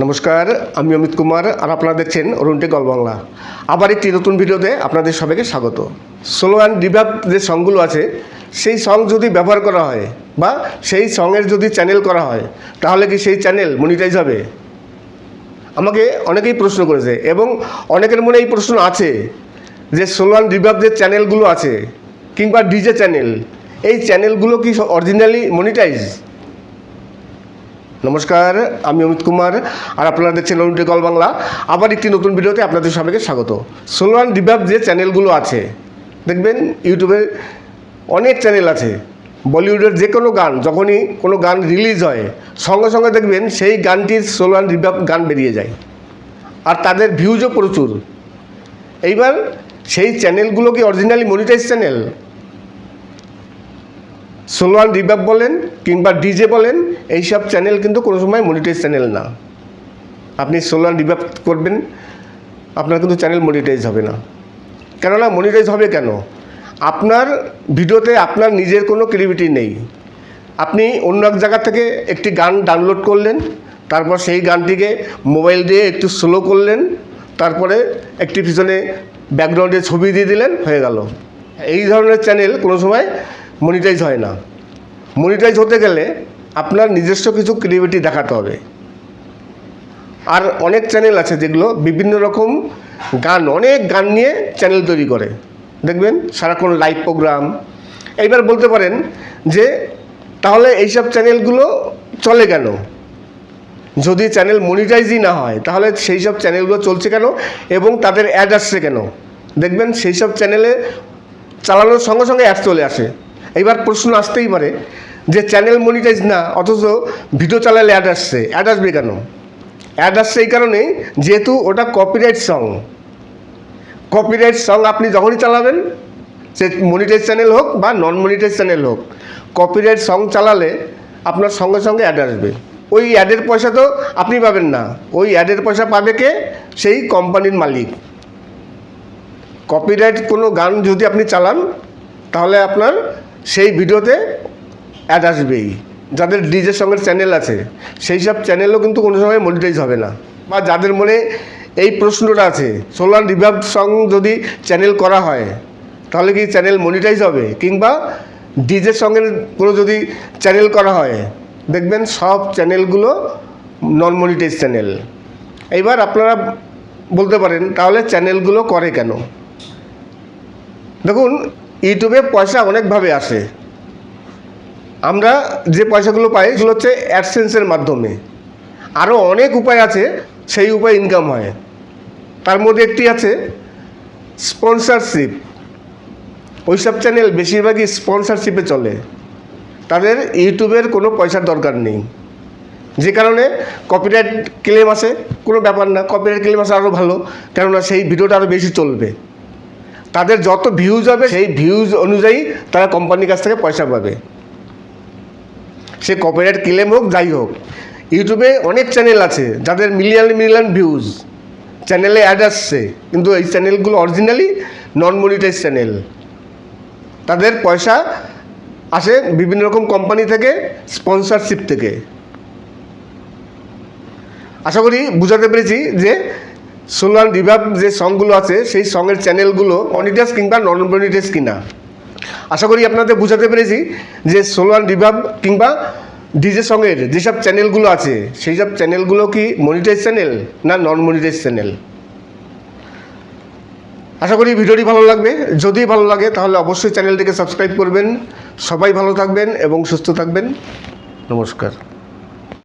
নমস্কার, আমি অমিত কুমার আর আপনারা দেখছেন অরুণটে গল বাংলা। আবার একটি নতুন ভিডিওতে আপনাদের সবাইকে স্বাগত। সোলো অ্যান্ড রিভাব যে সংগুলো আছে, সেই সং যদি ব্যবহার করা হয় বা সেই সঙের যদি চ্যানেল করা হয়, তাহলে কি সেই চ্যানেল মনিটাইজ হবে? আমাকে অনেকেই প্রশ্ন করেছে এবং অনেকের মনে এই প্রশ্ন আছে যে সোলো অ্যান্ড রিভাব যে চ্যানেলগুলো আছে কিংবা ডিজে চ্যানেল এই চ্যানেলগুলো কি অরিজিনালি মনিটাইজ নমস্কার, আমি অমিত কুমার, আর আপনারা দেখছেন অরুণটি কল বাংলা আবার একটি নতুন ভিডিওতে আপনাদের সবাইকে স্বাগত। সোলোয়ান রিভাব যে চ্যানেলগুলো আছে, দেখবেন ইউটিউবে অনেক চ্যানেল আছে। বলিউডের যে কোনো গান, যখনই কোনো গান রিলিজ হয়, সঙ্গে সঙ্গে দেখবেন সেই গানটির সোলোয়ান রিভাব গান বেরিয়ে যায়। আর তাদের ভিউজও প্রচুর। এইবার সেই চ্যানেলগুলো কি অরিজিনালি মনিটাইজ চ্যানেল? সোলোয়ান রিভাব বলেন কিংবা ডিজে বলেন এইসব চ্যানেল কিন্তু কোনো সময় মনিটাইজ চ্যানেল না। আপনি সোলোয়ান রিভাব করবেন, আপনার কিন্তু চ্যানেল মনিটাইজ হবে না। কেননা মনিটাইজ হবে কেন? আপনার ভিডিওতে আপনার নিজের কোনো ক্রিয়েটিভিটি নেই। আপনি অন্য এক জায়গা থেকে একটি গান ডাউনলোড করলেন, তারপর সেই গানটিকে মোবাইল দিয়ে একটু স্লো করলেন, তারপরে একটি পিছনে ব্যাকগ্রাউন্ডে ছবি দিয়ে দিলেন, হয়ে গেল। এই ধরনের চ্যানেল কোনো সময় মনিটাইজ হয় না। মনিটাইজ হতে গেলে আপনার নিজস্ব কিছু ক্রিয়েটিভিটি দেখাতে হবে। আর অনেক চ্যানেল আছে যেগুলো বিভিন্ন রকম গান, অনেক গান নিয়ে চ্যানেল তৈরি করে। দেখবেন সারাক্ষণ লাইভ প্রোগ্রাম এইবার বলতে পারেন যে, তাহলে এইসব চ্যানেলগুলো চলে কেন? যদি চ্যানেল মনিটাইজই না হয়, তাহলে সেই সব চ্যানেলগুলো চলছে কেন? এবং তাদের অ্যাড আসছে কেন? দেখবেন সেই সব চ্যানেলে চালানোর সঙ্গে সঙ্গে অ্যাড চলে আসে। এইবার প্রশ্ন আসতেই পারে যে চ্যানেল মনিটাইজ না, অথচ ভিডিও চালালে অ্যাড আসছে। অ্যাড আসবে কেন? অ্যাড আসছে এই কারণে যেহেতু ওটা কপিরাইট সং কপিরাইট সং আপনি যখনই চালাবেন, সে মনিটাইজ চ্যানেল হোক বা নন মনিটাইজ চ্যানেল হোক কপিরাইট সং চালালে আপনার সঙ্গে সঙ্গে অ্যাড আসবে। ওই অ্যাডের পয়সা তো আপনি পাবেন না। ওই অ্যাডের পয়সা পাবে কে? সেই কোম্পানির মালিক। কপিরাইট কোনো গান যদি আপনি চালান, তাহলে আপনার সেই ভিডিওতে অ্যাড আসবেই। যাদের ডিজের সঙ্গে চ্যানেল আছে, সেই সব চ্যানেলও কিন্তু কোনো সময় মনিটাইজ হবে না। বা যাদের মনে এই প্রশ্নটা আছে সোলার রিভাব সং যদি চ্যানেল করা হয়, তাহলে কি চ্যানেল মনিটাইজ হবে? কিংবা ডিজের সঙ্গে কোনো যদি চ্যানেল করা হয়, দেখবেন সব চ্যানেলগুলো নন মনিটাইজ চ্যানেল এইবার আপনারা বলতে পারেন, তাহলে চ্যানেলগুলো করে কেন? দেখুন ইউটিউবে পয়সা অনেকভাবে আসে। আমরা যে পয়সাগুলো পাই, সেগুলো হচ্ছে অ্যাডসেন্সের মাধ্যমে। আরও অনেক উপায় আছে, সেই উপায় ইনকাম হয়। তার মধ্যে একটি আছে স্পন্সরশিপ ওইসব চ্যানেল বেশিরভাগই স্পন্সরশিপে চলে। তাদের ইউটিউবের কোনো পয়সার দরকার নেই। যে কারণে কপিরাইট ক্লেম আসে, কোনো ব্যাপার না। কপিরাইট ক্লেম আসে আরও ভালো, কেননা সেই ভিডিওটা আরও বেশি চলবে। তাদের যত ভিউজ হবে, সেই ভিউজ অনুযায়ী তারা কোম্পানির কাছ থেকে পয়সা পাবে। সে কপিরাইট ক্লেম হোক, যাই হোক। ইউটিউবে অনেক চ্যানেল আছে, যাদের মিলিয়ন মিলিয়ন ভিউজ চ্যানেলে অ্যাড আসছে, কিন্তু এই চ্যানেলগুলো অরিজিনালি নন মনিটাইজ চ্যানেল তাদের পয়সা আসে বিভিন্ন রকম কোম্পানি থেকে স্পন্সরশিপ থেকে। আশা করি বুঝাতে পেরেছি যে সোলান রিভাব যে সংগুলো আছে, সেই সঙের চ্যানেলগুলো মনিটাইজ কিংবা নন মনিটাইজ কিনা? আশা করি আপনাদের বুঝাতে পেরেছি যে সোলান রিভাব কিংবা ডিজে সঙ্গের যেসব চ্যানেলগুলো আছে, সেই সব চ্যানেলগুলো কি মনিটাইজ চ্যানেল না নন মনিটাইজ চ্যানেল আশা করি ভিডিওটি ভালো লাগবে। যদি ভালো লাগে, তাহলে অবশ্যই চ্যানেলটিকে সাবস্ক্রাইব করবেন। সবাই ভালো থাকবেন এবং সুস্থ থাকবেন। নমস্কার।